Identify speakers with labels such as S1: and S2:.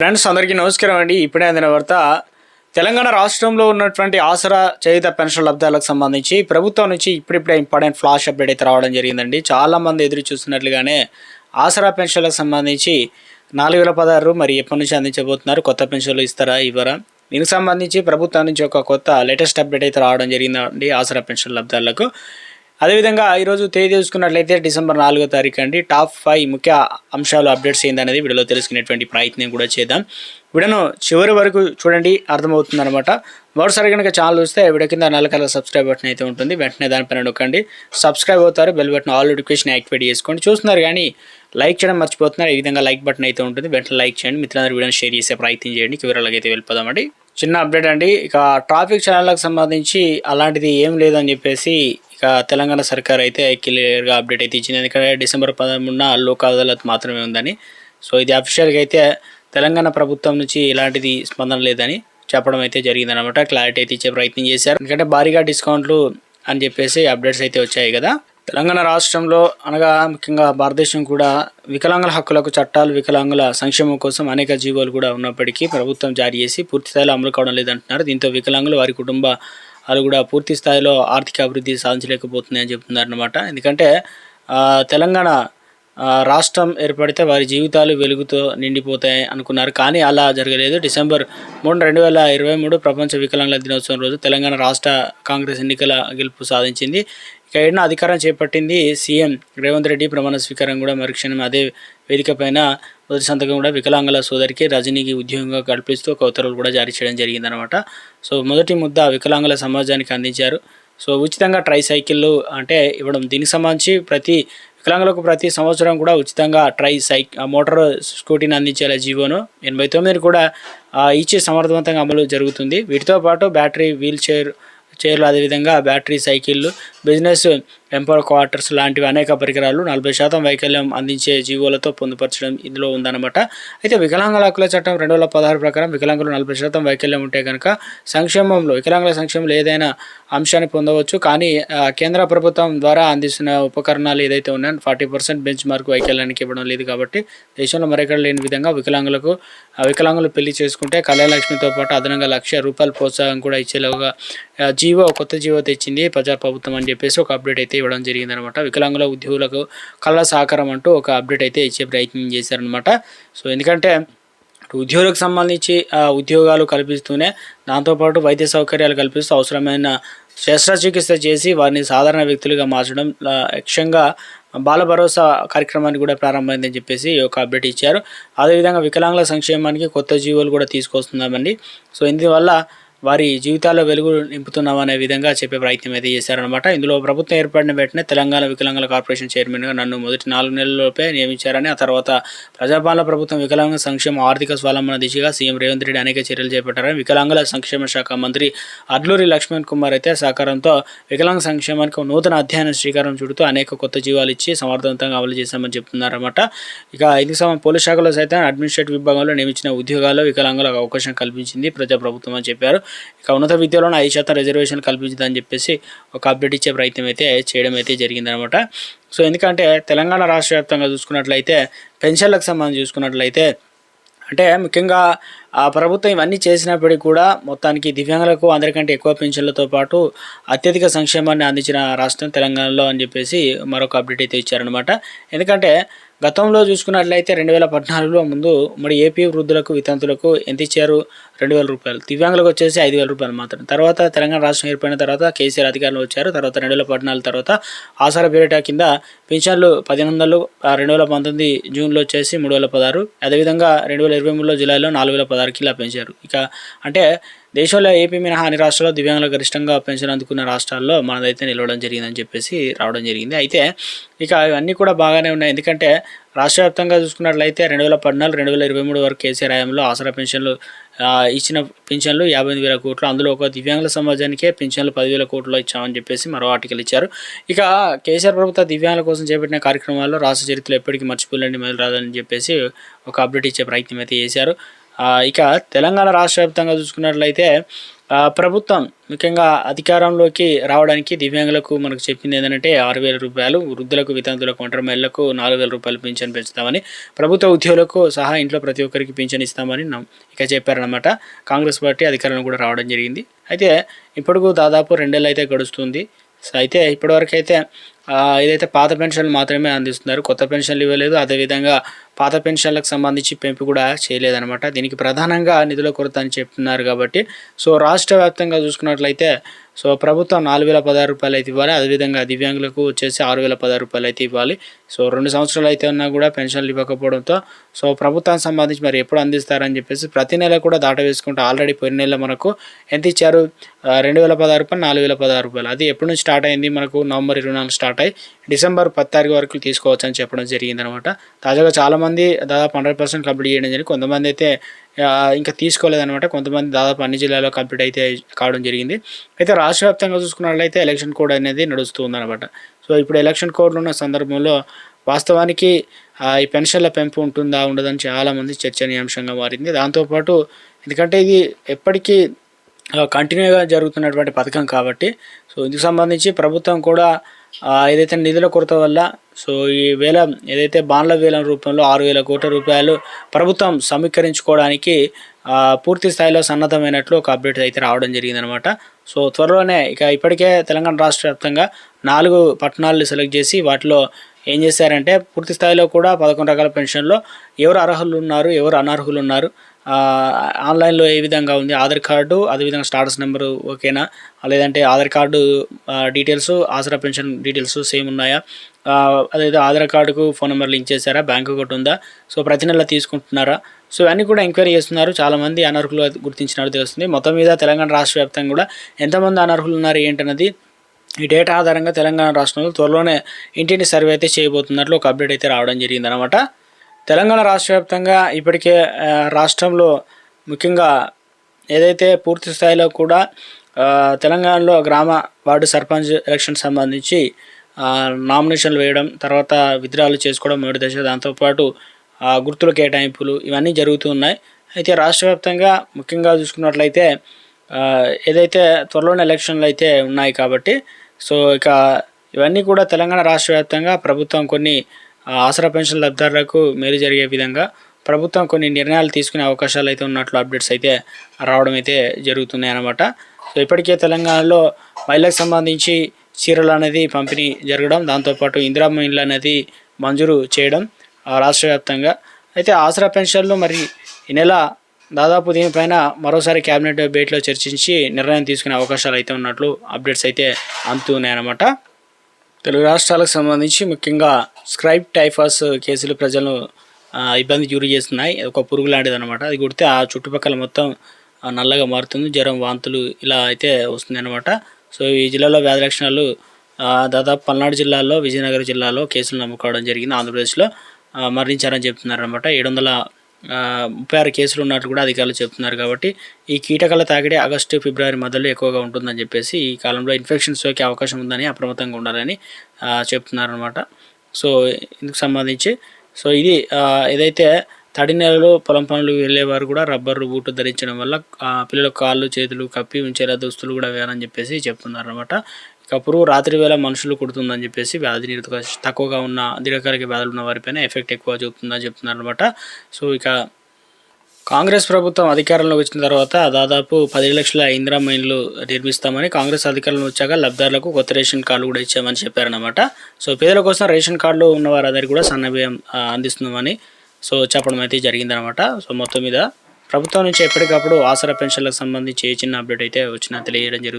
S1: Friends అందరికీ నమస్కారం అండి. ఇప్పుడే అందిన వార్త తెలంగాణ రాష్ట్రంలో ఉన్నటువంటి ఆసరా చేయుత పెన్షన్ లబ్ధాలకు సంబంధించి ప్రభుత్వం నుంచి ఇప్పుడిప్పుడే ఇంపార్టెంట్ ఫ్లాష్ అప్డేట్ అయితే రావడం జరిగిందండి. చాలా మంది ఎదురు చూస్తున్నట్లుగానే ఆసరా పెన్షన్లకు సంబంధించి నాలుగు వేల పదహారు మరి ఎప్పటి నుంచి అందించబోతున్నారు? కొత్త పెన్షన్లు ఇస్తారా? ఇవ్వరా దీనికి సంబంధించి ప్రభుత్వం నుంచి ఒక కొత్త లేటెస్ట్ అప్డేట్ అయితే రావడం జరిగిందండి ఆసరా పెన్షన్ లబ్ధాలకు. అదేవిధంగా ఈరోజు తేదీ చూసుకున్నట్లయితే డిసెంబర్ నాలుగో తారీఖు అండి. టాప్ ఫైవ్ ముఖ్య అంశాలు అప్డేట్స్ ఏందనేది వీడియోలో తెలుసుకునేటువంటి ప్రయత్నం కూడా చేద్దాం. వీడియోను చివరి వరకు చూడండి అర్థమవుతుంది అనమాట మరోసారి కనుక ఛానల్ చూస్తే వీడియో కింద నల్ల కలర్ సబ్స్క్రైబ్ బటన్ అయితే ఉంటుంది. వెంటనే దానిపైన నొక్కండి. సబ్స్క్రైబ్ అవుతారు bell button all notification activate చేసుకోండి. చూస్తున్నారు కానీ లైక్ చేయడం మర్చిపోతున్నారు. ఈ విధంగా లైక్ బటన్ అయితే ఉంటుంది. వెంటనే లైక్ చేయండి. మిత్రులందరూ వీడియోని షేర్ చేసే ప్రయత్నం చేయండి. వివరాలకు అయితే వెళ్ళిపోదామండి. చిన్న అప్డేట్ అండి. ఇక ట్రాఫిక్ ఛానళ్ళకు సంబంధించి అలాంటిది ఏం లేదని చెప్పేసి ఇక తెలంగాణ సర్కార్ అయితే క్లియర్గా అప్డేట్ అయితే ఇచ్చింది. ఎందుకంటే డిసెంబర్ పదమూడున లోక్ అదాలత్ మాత్రమే ఉందని. సో ఇది అఫీషియల్గా అయితే తెలంగాణ ప్రభుత్వం నుంచి ఎలాంటిది స్పందన లేదని చెప్పడం అయితే జరిగిందనమాట క్లారిటీ అయితే ఇచ్చే ప్రయత్నం చేశారు. ఎందుకంటే భారీగా డిస్కౌంట్లు అని చెప్పేసి అప్డేట్స్ అయితే వచ్చాయి కదా. తెలంగాణ రాష్ట్రంలో అనగా ముఖ్యంగా భారతదేశం కూడా వికలాంగుల హక్కులకు చట్టాలు వికలాంగుల సంక్షేమం కోసం అనేక జీవోలు కూడా ఉన్నప్పటికీ ప్రభుత్వం జారీ చేసి పూర్తి స్థాయిలో అమలు కావడం లేదంటున్నారు. దీంతో వికలాంగులు వారి కుటుంబ వాళ్ళు కూడా పూర్తి స్థాయిలో ఆర్థిక అభివృద్ధి సాధించలేకపోతుంది అని చెప్తున్నారు అనమాట ఎందుకంటే తెలంగాణ రాష్ట్రం ఏర్పడితే వారి జీవితాలు వెలుగుతో నిండిపోతాయి అనుకున్నారు. కానీ అలా జరగలేదు. డిసెంబర్ మూడు రెండు వేల ఇరవై మూడు ప్రపంచ వికలాంగుల దినోత్సవం రోజు తెలంగాణ రాష్ట్ర కాంగ్రెస్ ఎన్నికల గెలుపు సాధించింది. ఇక ఏడున అధికారం చేపట్టింది సీఎం రేవంత్ రెడ్డి. ప్రమాణ స్వీకారం కూడా మరుక్షణం అదే వేదిక పైన మొదటి సంతకం కూడా వికలాంగుల సోదరికి రజనీకి ఉద్యోగంగా కల్పిస్తూ ఒక ఉత్తర్వులు కూడా జారీ చేయడం జరిగిందనమాట సో మొదటి ముద్ద వికలాంగుల సమాజానికి అందించారు. సో ఉచితంగా ట్రై సైకిళ్ళు అంటే ఇవ్వడం దీనికి సంబంధించి ప్రతి వికలాంగులకు ప్రతి సంవత్సరం కూడా ఉచితంగా ట్రై సైక్ మోటార్ స్కూటీని అందించేలా జీవోను ఎనభై తొమ్మిది కూడా ఇచ్చి సమర్థవంతంగా అమలు జరుగుతుంది. వీటితో పాటు బ్యాటరీ వీల్ చైర్ చైర్లు అదేవిధంగా బ్యాటరీ సైకిళ్ళు బిజినెస్ ఎంపవర్ క్వార్టర్స్ లాంటివి అనేక పరికరాలు నలభై శాతం వైకల్యం అందించే జీవోలతో పొందుపరచడం ఇందులో ఉందన్నమాట. అయితే వికలాంగుల హక్కుల చట్టం రెండు వేల పదహారు ప్రకారం వికలాంగులు నలభై శాతం వైకల్యం ఉంటే కనుక సంక్షేమంలో వికలాంగుల సంక్షేమంలో ఏదైనా అంశాన్ని పొందవచ్చు. కానీ కేంద్ర ప్రభుత్వం ద్వారా అందిస్తున్న ఉపకరణాలు ఏదైతే ఉన్నాయో ఫార్టీ పర్సెంట్ బెంచ్ మార్క్ వైకల్యానికి ఇవ్వడం లేదు కాబట్టి దేశంలో మరెక్కడ లేని విధంగా వికలాంగులకు వికలాంగులు పెళ్ళి చేసుకుంటే కళ్యాణలక్ష్మితో పాటు అదనంగా లక్ష రూపాయల ప్రోత్సాహం కూడా ఇచ్చేలాగా జీవో కొత్త జీవో తెచ్చింది ప్రజా ప్రభుత్వం అని చెప్పేసి ఒక అప్డేట్ అయితే ఇవ్వడం జరిగిందనమాట. వికలాంగుల ఉద్యోగులకు కళ్ళ సహకారం అంటూ ఒక అప్డేట్ అయితే ఇచ్చే ప్రయత్నం చేశారనమాట. సో ఎందుకంటే ఉద్యోగులకు సంబంధించి ఉద్యోగాలు కల్పిస్తూనే దాంతోపాటు వైద్య సౌకర్యాలు కల్పిస్తూ అవసరమైన శస్త్రచికిత్స చేసి వారిని సాధారణ వ్యక్తులుగా మార్చడం లక్ష్యంగా బాల భరోసా కార్యక్రమాన్ని కూడా ప్రారంభమైందని చెప్పేసి ఒక అప్డేట్ ఇచ్చారు. అదేవిధంగా వికలాంగుల సంక్షేమానికి కొత్త జీవోలు కూడా తీసుకొస్తున్నామండి. సో ఇందువల్ల వారి జీవితాల్లో వెలుగు నింపుతున్నామనే విధంగా చెప్పే ప్రయత్నం అయితే చేశారనమాట ఇందులో ప్రభుత్వం ఏర్పడిన వెంటనే తెలంగాణ వికలాంగుల కార్పొరేషన్ చైర్మన్గా నన్ను మొదటి నాలుగు నెలలలోపే నియమించారని ఆ తర్వాత ప్రజాపాలన ప్రభుత్వం వికలాంగ సంక్షేమ ఆర్థిక స్వలంబన దిశగా సీఎం రేవంత్ రెడ్డి అనేక చర్యలు చేపట్టారని వికలాంగుల సంక్షేమ శాఖ మంత్రి అడ్లూరి లక్ష్మణ్ కుమార్ అయితే సహకారంతో వికలాంగ సంక్షేమానికి నూతన అధ్యయనం శ్రీకారం చుడుతూ అనేక కొత్త జీవాలు ఇచ్చి సమర్థవంతంగా అమలు చేశామని చెప్తున్నారన్నమాట. ఇక ఇందుకు సంబంధించి పోలీస్ శాఖలో సైతం అడ్మినిస్ట్రేటివ్ విభాగంలో నియమించిన ఉద్యోగాల్లో వికలాంగులకు అవకాశం కల్పించింది ప్రజాప్రభుత్వం అని చెప్పారు. ఇక ఉన్నత విద్యలోనే ఐదు శాతం రిజర్వేషన్ కల్పించిందని చెప్పేసి ఒక అప్డేట్ ఇచ్చే ప్రయత్నం అయితే చేయడం అయితే జరిగిందనమాట. సో ఎందుకంటే తెలంగాణ రాష్ట్ర వ్యాప్తంగా చూసుకున్నట్లయితే పెన్షన్లకు సంబంధించి చూసుకున్నట్లయితే అంటే ముఖ్యంగా ఆ ప్రభుత్వం ఇవన్నీ చేసినప్పటికీ కూడా మొత్తానికి దివ్యాంగులకు అందరికంటే ఎక్కువ పెన్షన్లతో పాటు అత్యధిక సంక్షేమాన్ని అందించిన రాష్ట్రం తెలంగాణలో అని చెప్పేసి మరొక అప్డేట్ అయితే ఇచ్చారనమాట. ఎందుకంటే గతంలో చూసుకున్నట్లయితే రెండు వేల పద్నాలుగులో ముందు మరి ఏపీ వృద్ధులకు వితంతులకు ఎంత ఇచ్చారు? రెండు వేల రూపాయలు. దివ్యాంగులకు వచ్చేసి ఐదు వేల రూపాయలు మాత్రం తర్వాత తెలంగాణ రాష్ట్రం ఏర్పడిన తర్వాత కేసీఆర్ అధికారులు వచ్చారు. తర్వాత రెండు వేల పద్నాలుగు తర్వాత ఆసార పేరిట కింద పింఛన్లు పదిహేను వందలు రెండు వేల పంతొమ్మిది జూన్లో వచ్చేసి మూడు వేల పదహారు. అదేవిధంగా రెండు వేల ఇరవై మూడులో జూలైలో నాలుగు వేల పదహారుకి ఇలా పెంచారు. ఇక అంటే దేశంలో ఏపీ మినహా అన్ని రాష్ట్రాల్లో దివ్యాంగులు గరిష్టంగా పెన్షన్ అందుకున్న రాష్ట్రాల్లో మనదైతే నిలవడం జరిగిందని చెప్పేసి రావడం జరిగింది. అయితే ఇక ఇవన్నీ కూడా బాగానే ఉన్నాయి. ఎందుకంటే రాష్ట్ర వ్యాప్తంగా చూసుకున్నట్లయితే రెండు వేల పద్నాలుగు రెండు వేల ఇరవై మూడు వరకు కేసీఆర్ హయాంలో ఆసరా పెన్షన్లు ఇచ్చిన పెన్షన్లు యాభై ఎనిమిది వేల కోట్లు. అందులో ఒక దివ్యాంగుల సమాజానికే పెన్షన్లు పదివేల కోట్లు ఇచ్చామని చెప్పేసి మరో ఆర్టికల్ ఇచ్చారు. ఇక కేసీఆర్ ప్రభుత్వ దివ్యాంగుల కోసం చేపట్టిన కార్యక్రమాల్లో రాష్ట్ర చరిత్రలో ఎప్పటికీ మర్చిపోలేని మొదలు రాదని చెప్పేసి ఒక అప్డేట్ ఇచ్చే ప్రయత్నం అయితే చేశారు. ఇక తెలంగాణ రాష్ట్ర వ్యాప్తంగా చూసుకున్నట్లయితే ప్రభుత్వం ముఖ్యంగా అధికారంలోకి రావడానికి దివ్యాంగులకు మనకు చెప్పింది ఏంటంటే ఆరు వేల రూపాయలు వృద్ధులకు వితంతులకు ఒంటరి మహిళలకు నాలుగు వేల రూపాయలు పింఛన్ పెంచుతామని ప్రభుత్వ ఉద్యోగులకు సహా ఇంట్లో ప్రతి ఒక్కరికి పింఛన్ ఇస్తామని ఇక చెప్పారనమాట కాంగ్రెస్ పార్టీ అధికారంలో కూడా రావడం జరిగింది. అయితే ఇప్పటికు దాదాపు రెండేళ్ళు అయితే గడుస్తుంది. అయితే ఇప్పటివరకు అయితే ఏదైతే పాత పెన్షన్లు మాత్రమే అందిస్తున్నారు కొత్త పెన్షన్లు ఇవ్వలేదు. అదేవిధంగా పాత పెన్షన్లకు సంబంధించి పెంపు కూడా చేయలేదన్నమాట. దీనికి ప్రధానంగా నిధుల కొరత అని చెప్తున్నారు కాబట్టి. సో రాష్ట్ర వ్యాప్తంగా చూసుకున్నట్లయితే సో ప్రభుత్వం నాలుగు వేల పదహారు రూపాయలు అయితే ఇవ్వాలి. అదేవిధంగా దివ్యాంగులకు వచ్చేసి ఆరు వేల పదహారు రూపాయలు అయితే ఇవ్వాలి. సో రెండు సంవత్సరాలు అయితే ఉన్నా కూడా పెన్షన్లు ఇవ్వకపోవడంతో సో ప్రభుత్వానికి సంబంధించి మరి ఎప్పుడు అందిస్తారని చెప్పేసి ప్రతి నెల కూడా దాట వేసుకుంటూ ఆల్రెడీ పోయిన నెల మనకు ఎంత ఇచ్చారు? రెండు వేల పదహారు రూపాయలు నాలుగు వేల పదహారు రూపాయలు. అది ఎప్పటి నుంచి స్టార్ట్ అయింది? మనకు నవంబర్ ఇరవై నాలుగు స్టార్ట్ అయ్యి డిసెంబర్ పది తారీఖు వరకు తీసుకోవచ్చు అని చెప్పడం జరిగిందనమాట తాజాగా చాలామంది కొంతమంది దాదాపు హండ్రెడ్ పర్సెంట్ కంప్లీట్ చేయడం జరిగింది. కొంతమంది అయితే ఇంకా తీసుకోలేదనమాట కొంతమంది దాదాపు అన్ని జిల్లాలో కంప్లీట్ అయితే కావడం జరిగింది. అయితే రాష్ట్ర వ్యాప్తంగా చూసుకున్నట్లయితే ఎలక్షన్ కోడ్ అనేది నడుస్తూ సో ఇప్పుడు ఎలక్షన్ కోడ్లు ఉన్న సందర్భంలో వాస్తవానికి ఈ పెన్షన్ల పెంపు ఉంటుందా ఉండదని చాలామంది చర్చనీయాంశంగా మారింది. దాంతోపాటు ఎందుకంటే ఇది ఎప్పటికీ కంటిన్యూగా జరుగుతున్నటువంటి పథకం కాబట్టి సో ఇందుకు సంబంధించి ప్రభుత్వం కూడా ఏదైతే నిధుల కొరత వల్ల సో ఈ వేల ఏదైతే బాండ్ల వేలం రూపంలో ఆరు వేల కోట్ల రూపాయలు ప్రభుత్వం సమీకరించుకోవడానికి పూర్తి స్థాయిలో సన్నద్ధమైనట్లు ఒక అప్డేట్ అయితే రావడం జరిగిందనమాట. సో త్వరలోనే ఇక ఇప్పటికే తెలంగాణ రాష్ట్ర వ్యాప్తంగా నాలుగు పట్టణాలను సెలెక్ట్ చేసి వాటిలో ఏం చేశారంటే పూర్తి స్థాయిలో కూడా పదకొండు రకాల పెన్షన్లో ఎవరు అర్హులు ఉన్నారు ఎవరు అనర్హులు ఉన్నారు ఆన్లైన్లో ఏ విధంగా ఉంది? ఆధార్ కార్డు అదేవిధంగా స్టాటస్ నెంబరు ఓకేనా? లేదంటే Aadhaar card details Aasara pension details same ఉన్నాయా? ఆ, ఆధార్ కార్డుకు ఫోన్ నెంబర్ లింక్ చేశారా? బ్యాంక్ అకౌంట్ ఉందా? సో ప్రతి నెల తీసుకుంటున్నారా? సో ఇవన్నీ కూడా ఎంక్వైరీ చేస్తున్నారు. చాలామంది అనర్హులు గుర్తించినట్టు తెలుస్తుంది. మొత్తం మీద తెలంగాణ రాష్ట్ర వ్యాప్తంగా కూడా ఎంతమంది అనర్హులు ఉన్నారు ఏంటన్నది ఈ డేటా ఆధారంగా తెలంగాణ రాష్ట్రంలో త్వరలోనే ఇంటింటి సర్వే అయితే చేయబోతున్నట్లు ఒక అప్డేట్ అయితే రావడం జరిగిందనమాట తెలంగాణ రాష్ట్ర వ్యాప్తంగా ఇప్పటికే రాష్ట్రంలో ముఖ్యంగా ఏదైతే పూర్తి స్థాయిలో కూడా తెలంగాణలో గ్రామ వార్డు సర్పంచ్ ఎలక్షన్ సంబంధించి నామినేషన్లు వేయడం తర్వాత విద్రాలు చేసుకోవడం మొదటి దశ దాంతోపాటు గుర్తుల కేటాయింపులు ఇవన్నీ జరుగుతూ ఉన్నాయి. అయితే రాష్ట్ర వ్యాప్తంగా ముఖ్యంగా చూసుకున్నట్లయితే ఏదైతే త్వరలోనే ఎలక్షన్లు అయితే ఉన్నాయి కాబట్టి సో ఇక ఇవన్నీ కూడా తెలంగాణ రాష్ట్ర వ్యాప్తంగా ప్రభుత్వం కొన్ని ఆసరా పెన్షన్ లబ్ధిదారులకు మేలు జరిగే విధంగా ప్రభుత్వం కొన్ని నిర్ణయాలు తీసుకునే అవకాశాలు అయితే ఉన్నట్లు అప్డేట్స్ అయితే రావడం అయితే జరుగుతున్నాయి అన్నమాట. సో ఇప్పటికే తెలంగాణలో మహిళలకు సంబంధించి చీరలు అనేది పంపిణీ జరగడం దాంతోపాటు ఇందిరామ్మ ఇండ్లు అనేది మంజూరు చేయడం రాష్ట్ర వ్యాప్తంగా. అయితే ఆసరా పెన్షన్లు మరి ఈ నెల దాదాపు దీనిపైన మరోసారి కేబినెట్ భేటీలో చర్చించి నిర్ణయం తీసుకునే అవకాశాలు అయితే ఉన్నట్లు అప్డేట్స్ అయితే అందుతున్నాయన్నమాట తెలుగు రాష్ట్రాలకు సంబంధించి ముఖ్యంగా స్క్రైబ్ టైఫాస్ కేసులు ప్రజలను ఇబ్బంది గురి చేస్తున్నాయి. ఒక పురుగు లాంటిది అనమాట అది కుడితే ఆ చుట్టుపక్కల మొత్తం నల్లగా మారుతుంది. జ్వరం వాంతులు ఇలా అయితే వస్తుంది అనమాట సో ఈ జిల్లాలో వ్యాధి లక్షణాలు దాదాపు పల్నాడు జిల్లాలో విజయనగరం జిల్లాలో కేసులు నమ్ముకోవడం జరిగింది. ఆంధ్రప్రదేశ్లో మరణించారని చెప్తున్నారు అనమాట ఏడు వందల ముప్పై ఆరు కేసులు ఉన్నట్లు కూడా అధికారులు చెప్తున్నారు కాబట్టి ఈ కీటకాల తాకిడి ఆగస్టు ఫిబ్రవరి మధ్యలో ఎక్కువగా ఉంటుందని చెప్పేసి ఈ కాలంలో ఇన్ఫెక్షన్ సోకే అవకాశం ఉందని అప్రమత్తంగా ఉండాలని చెప్తున్నారు అనమాట సో ఇందుకు సంబంధించి సో ఇది ఏదైతే తడి నెలలో పొలం పనులు వెళ్ళేవారు కూడా రబ్బరు బూట్లు ధరించడం వల్ల పిల్లల కాళ్ళు చేతులు కప్పి ఉంచేలా దుస్తులు కూడా వేయాలని చెప్పేసి చెప్తున్నారు అనమాట ఇక రాత్రి వేళ మనుషులు కుడుతుందని చెప్పేసి వ్యాధి నిరోధక తక్కువగా ఉన్న దీర్ఘకాలిక వ్యాధులు ఉన్న వారిపైన ఎఫెక్ట్ ఎక్కువ చూపుతుందని చెప్తున్నారు అనమాట సో ఇక కాంగ్రెస్ ప్రభుత్వం అధికారంలోకి వచ్చిన తర్వాత దాదాపు పది లక్షల ఇందిరా మైన్లు నిర్మిస్తామని కాంగ్రెస్ అధికారంలో వచ్చాక లబ్ధారులకు కొత్త రేషన్ కార్డులు కూడా ఇచ్చామని చెప్పారనమాట సో పేదల కోసం రేషన్ కార్డులు ఉన్న వారందరికీ కూడా సన్నబియ్యం అందిస్తుందని అందిస్తున్నామని సో చెప్పడం అయితే జరిగిందనమాట సో మొత్తం మీద ప్రభుత్వం నుంచి ఎప్పటికప్పుడు ఆసరా పెన్షన్లకు సంబంధించి ఏ చిన్న అప్డేట్ అయితే వచ్చినా తెలియడం జరుగుతుంది.